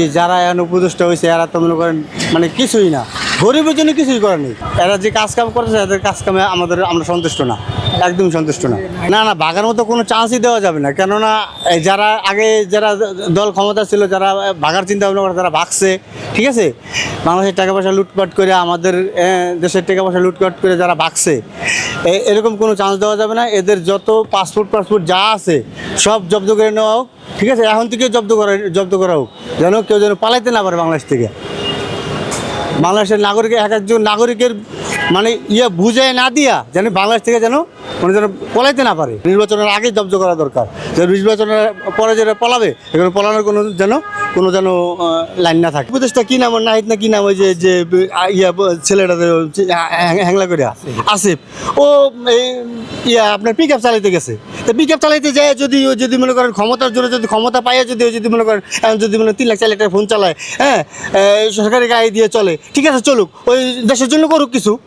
যে যারা এখন উপদেষ্টা হয়েছে, এরা তো মনে করেন মানে কিছুই না। গরিবের জন্য কিছুই করেনি এরা যে কাজ কাম করেছে এদের কাজ কামে আমাদের, আমরা সন্তুষ্ট না। একদম সন্তুষ্ট না। না না, বাঘার মতো কোনো চান্সই দেওয়া যাবে না। কেননা যারা আগে যারা দল ক্ষমতা ছিল, যারা ভাগার চিন্তা ভাবনা করে, তারা ভাগছে। ঠিক আছে? বাংলাদেশের টাকা পয়সা লুটপাট করে আমাদের দেশের টাকা পয়সা লুটপাট করে যারা ভাগছে এরকম কোনো চান্স দেওয়া যাবে না। এদের যত পাসপোর্ট পাসপোর্ট যা আছে, সব জব্দ করে নেওয়া হোক, ঠিক আছে? এখন থেকে জব্দ করা জব্দ করা হোক, যেন কেউ যেন পালাইতে না পারে বাংলাদেশ থেকে। বাংলাদেশের নাগরিক এক একজন নাগরিকের মানে ইয়ে বুঝে না দিয়া যেন বাংলাদেশ থেকে যেন মানে যেন পলাইতে না পারে। নির্বাচনের আগে জব্দ করা দরকার। যে নির্বাচনের পরে যেটা পলাবে এখানে পলানোর কোনো যেন কোনো যেন লাইন না থাকে। উপদেশটা কী নাম নাহিদ না কি নাম ওই যে ইয়া ছেলেটা হ্যাংলা করে আসিফ। ও এই, ইয়া আপনার পিক আপ চালাইতে গেছে। তো পিক আপ চালাইতে যায় যদি ও যদি মনে করেন ক্ষমতার জন্য যদি ক্ষমতা পাইয়া যদি ও যদি মনে করেন যদি মনে তিন লাখ চার লাখ ফোন চালায় হ্যাঁ সরকারি গাড়ি দিয়ে চলে ঠিক আছে চলুক। ওই দেশের জন্য করুক কিছু।